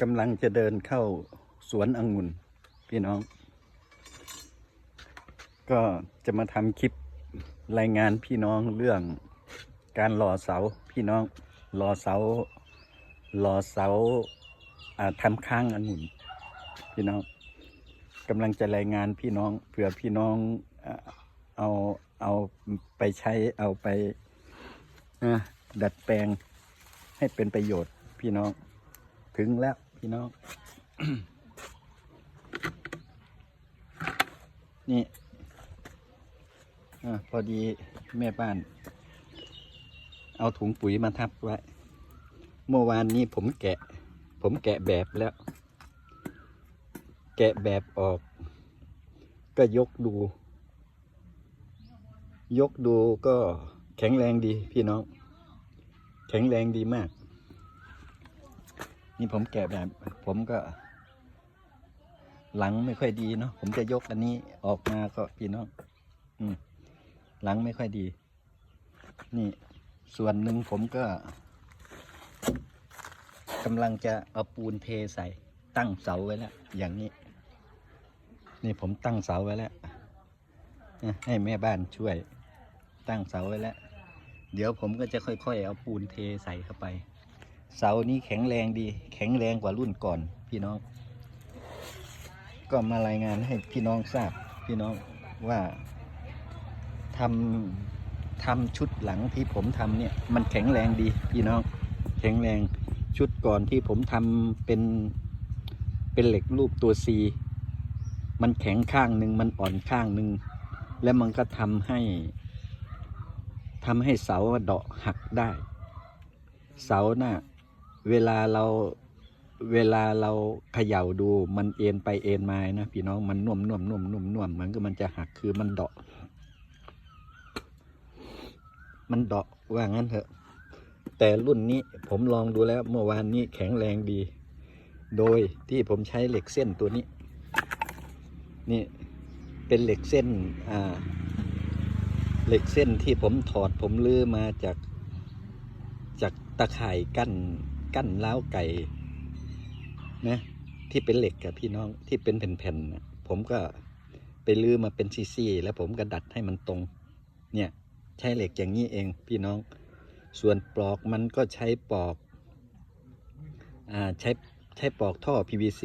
กำลังจะเดินเข้าสวนองุ่นพี่น้อง ก็จะมาทำคลิปรายงานพี่น้องเรื่องการหล่อเสาพี่น้องหล่อเสาหล่อเสาทำค้างองุ่น พี่น้องกำลังจะรายงานพี่น้องเผื่อพี่น้องเอาเอาไปใช้เอาไปดัดแปลงให้เป็นประโยชน์พี่น้องถึงแล้ว พี่น้อง นี่อพอดีแม่บ้าน เอาถุงปุ๋ยมาทับไว้ เมื่อวานนี้ผมแกะ ผมแกะแบบแล้ว แกะแบบออก ก็ยกดู ยกดูก็แข็งแรงดีพี่น้อง แข็งแรงดีมาก นี่ผมแกะแบบผมก็ หลังไม่ค่อยดีเนาะผมจะยกอันนี้ออกมาก็พี่น้องอืมหลังไม่ค่อยดี นี่ส่วนหนึ่งผมก็กำลังจะเอาปูนเทใส่ ตั้งเสาไว้แล้วอย่างนี้ นี่ผมตั้งเสาไว้แล้วให้แม่บ้านช่วย ตั้งเสาไว้แล้ว เดี๋ยวผมก็จะค่อยๆ เอาปูนเทใส่เข้าไป เสานี้แข็งแรงดี แข็งแรงกว่ารุ่นก่อน พี่น้อง ก็มารายงานให้พี่น้องทราบ พี่น้องว่าทำทำชุดหลังที่ผมทำเนี่ย มันแข็งแรงดี พี่น้อง แข็งแรงชุดก่อนที่ผมทำเป็นเป็นเหล็กรูปตัวซีมันแข็งข้างหนึ่งมันอ่อนข้างหนึ่งแล้วมันก็ทำให้ทำให้เสาเดาะหักได้ เสาหน่ะ เวลาเราเวลาเราเขย่าดูมันเอ็นไปเอ็นมานะพี่น้องมันนุ่มนุ่มนุ่มนุ่มน่วมมันก็มันจะหักคือมันเดาะ มันเดาะว่างั้นเถอะ แต่รุ่นนี้ผมลองดูแล้วเมื่อวานนี้แข็งแรงดี โดยที่ผมใช้เหล็กเส้นตัวนี้ นี่เป็นเหล็กเส้นอ่า เหล็กเส้นที่ผมถอดผมลื้อมาจากจากตะข่ายกั้น กั้นล้าวไก่นะที่เป็นเหล็กกับพี่น้องที่เป็นแผ่นๆผมก็ไปลื้อมาเป็นซี่ๆแล้วผมก็ดัดให้มันตรง เนี่ยใช้เหล็กอย่างนี้เองพี่น้อง ส่วนปลอกมันก็ใช้ปลอกอ่าใช้ใช้ปลอกท่อ PVC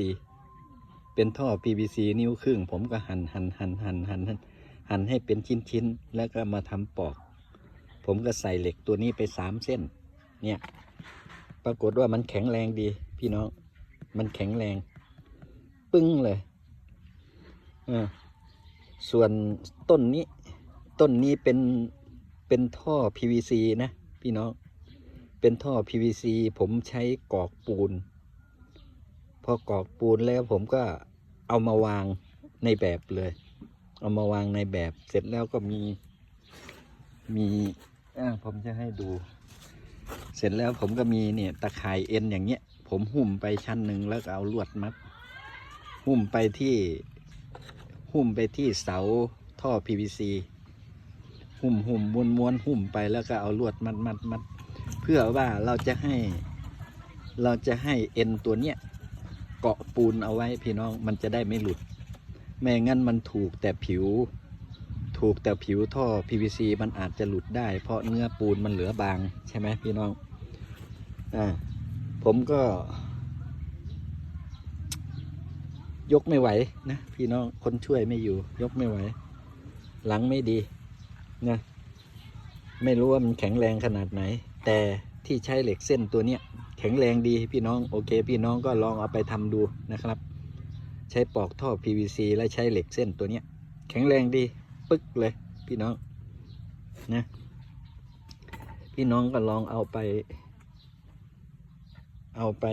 เป็นท่อ PVC นิ้วครึ่ง ผมก็หันหันหันหันหันหันหั่นให้เป็นชิ้นๆแล้วก็มาทำปลอก ผมก็ใส่เหล็กตัวนี้ไปสามเส้น เนี่ย ปรากฏว่ามันแข็งแรงดี พี่น้อง มันแข็งแรง ปึ้งเลยอ่าส่วนต้นนี้ ต้นนี้เป็นเป็นท่อ PVC นะ พี่น้อง เป็นท่อ PVC ผมใช้กรอกปูน พอกรอกปูนแล้วผมก็เอามาวางในแบบเลย เอามาวางในแบบเสร็จแล้วก็มีมีอ่าผมจะให้ดู เสร็จแล้วผมก็มีเนี่ยตะข่ายเอ็นอย่างเงี้ย ผมหุ้มไปชั้นหนึ่งแล้วก็เอาลวดมัด หุ้มไปที่หุ้มไปที่เสาท่อ PVC หุ้มหุ้มม้วนม้วนหุ้มไปแล้วก็เอาลวดมัดมัดมัดเพื่อว่าเราจะให้ เราจะให้เอ็นตัวเนี้ยเกาะปูนเอาไว้พี่น้องมันจะได้ไม่หลุด ไม่งั้นมันถูกแต่ผิว ถูกแต่ผิวท่อ PVC มันอาจจะหลุดได้ เพราะเนื้อปูนมันเหลือบางใช่ไหมพี่น้องอ่าผมก็ ยกไม่ไหวนะพี่น้องคนช่วยไม่อยู่ ยกไม่ไหว หลังไม่ดีนะไม่รู้ว่ามันแข็งแรงขนาดไหน แต่ที่ใช้เหล็กเส้นตัวเนี้ยแข็งแรงดีพี่น้องโอเค พี่น้องก็ลองเอาไปทำดูนะครับ ใช้ปอกท่อ PVC และใช้เหล็กเส้นตัวเนี้ย แข็งแรงดี ปึ๊กเลย พี่น้องนะพี่น้องก็ลองเอาไป เอาไป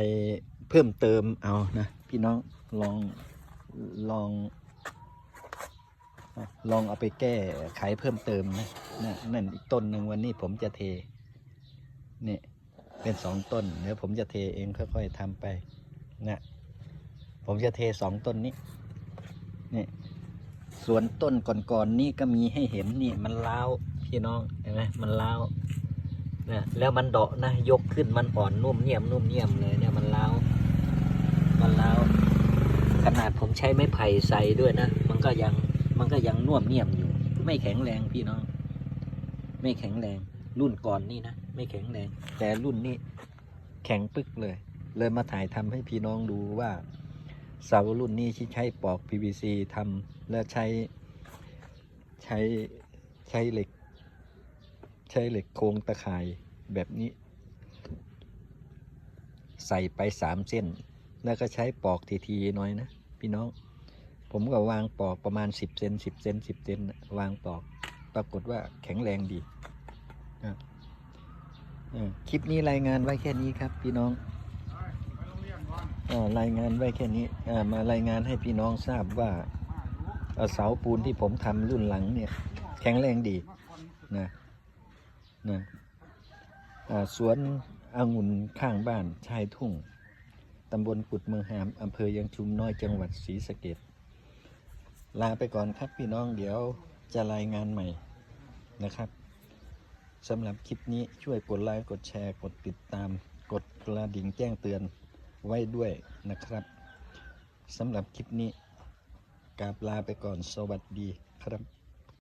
เพิ่มเติมเอานะพี่น้องลองลอง ลองเอาไปแก้ไขเพิ่มเติมนะนะนั่นอีกต้นหนึ่งวันนี้ผมจะเทนี่เป็นสองต้นเดี๋ยวผมจะเทเองค่อยๆทำไปนะผมจะเทสองต้นนี้นี่ สวนต้นก่อนๆนี่ก็มีให้เห็นนี่มันล้าวพี่น้องเห็นไหมมันล้าวนะแล้วมันเดาะนะยกขึ้นมันอ่อนนุ่มเนียมนุ่มเนียมเลยเนี่ยมันล้าวมันแล้วขนาดผมใช้ไม้ไผ่ใส่ด้วยนะมันก็ยังมันก็ยังนุ่มเนียมอยู่ ไม่แข็งแรงพี่น้อง ไม่แข็งแรง รุ่นก่อนนี่นะไม่แข็งแรง แต่รุ่นนี้แข็งปึกเลย เลยมาถ่ายทำให้พี่น้องดูว่า เสารุ่นนี้ที่ใช้ปอก PVC ทำและใช้ใช้ใช้เหล็ก ใช้เหล็กโครงตะข่ายแบบนี้ ใส่ไปสามเส้น แล้วก็ใช้ปอกทีๆน่อยนะพี่น้อง ผมก็วางปอกประมาณสิบเซนสิบเซนสิบเซนวางปอก ปรากฏว่าแข็งแรงดีอะคลิปนี้รายงานไว้แค่นี้ครับพี่น้อง รายงานไว้แค่นี้มารายงานให้พี่น้องทราบว่าเสาปูนที่ผมทำรุ่นหลังเนี่ย แข็งแรงดีนะนะสวนองุ่นข้างบ้านชายทุ่งตำบลกุดเมืองหามอำเภอยังชุมน้อยจังหวัดศรีสะเกดลาไปก่อนครับพี่น้องเดี๋ยวจะรายงานใหม่นะครับสำหรับคลิปนี้ช่วยกดไลค์กดแชร์ กดติดตาม กดกระดิ่งแจ้งเตือน ไว้ด้วยนะครับสำหรับคลิปนี้กราบลาไปก่อนสวัสดีครับ